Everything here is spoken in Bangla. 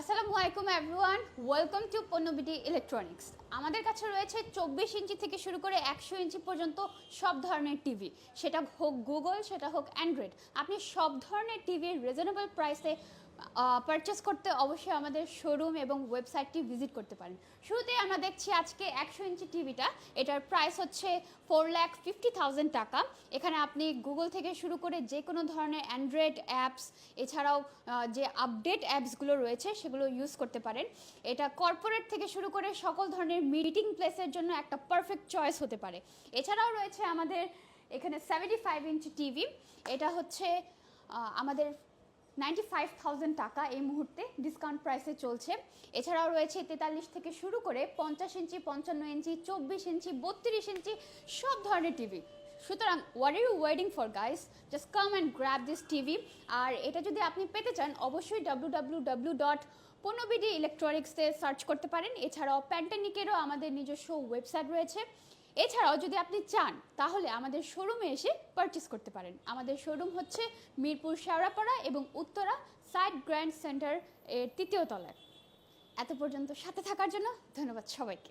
আসসালামু আলাইকুম everyone welcome to Ponnobd electronics আমাদের কাছে রয়েছে চব্বিশ ইঞ্চি থেকে শুরু করে একশো ইঞ্চি পর্যন্ত সব ধরনের টিভি। সেটা হোক গুগল সেটা হোক অ্যান্ড্রয়েড আপনি সব ধরনের টিভির রিজনেবল প্রাইসে পারচেস করতে অবশ্যই আমাদের শোরুম এবং ওয়েবসাইটটি ভিজিট করতে পারেন। শুরুতেই আমরা দেখছি আজকে একশো ইঞ্চি টিভিটা। এটার প্রাইস হচ্ছে ফোর ল্যাক ফিফটি থাউজেন্ড টাকা। এখানে আপনি গুগল থেকে শুরু করে যে কোনো ধরনের অ্যান্ড্রয়েড অ্যাপস এছাড়াও যে আপডেট অ্যাপসগুলো রয়েছে, সেগুলো ইউজ করতে পারেন। এটা কর্পোরেট থেকে শুরু করে সকল ধরনের মিটিং প্লেসের জন্য একটা পারফেক্ট চয়েস হতে পারে। এছাড়াও রয়েছে আমাদের এখানে সেভেন্টি ফাইভ ইঞ্চি টিভি এটা হচ্ছে আমাদের নাইনটি ফাইভ থাউজেন্ড টাকা এই মুহূর্তে ডিসকাউন্ট প্রাইসে চলছে। এছাড়াও রয়েছে তেতাল্লিশ থেকে শুরু করে পঞ্চাশ ইঞ্চি, পঞ্চান্ন ইঞ্চি, চব্বিশ ইঞ্চি, বত্রিশ ইঞ্চি, সব ধরনের টিভি সুতরাং what you waiting for guys just come and grab this TV আর এটা যদি আপনি পেতে চান, অবশ্যই W W W dot Ponnobd ইলেকট্রনিক্সে search করতে পারেন। এছাড়াও প্যান্টানিকেরও আমাদের নিজস্ব ওয়েবসাইট রয়েছে। এছাড়াও যদি আপনি চান, তাহলে আমাদের শোরুমে এসে পারচেস করতে পারেন। আমাদের শোরুম হচ্ছে মিরপুর শেওড়াপাড়া এবং উত্তরা সাইড গ্র্যান্ড সেন্টার এর তৃতীয় তলায়। এত পর্যন্ত সাথে থাকার জন্য ধন্যবাদ সবাইকে।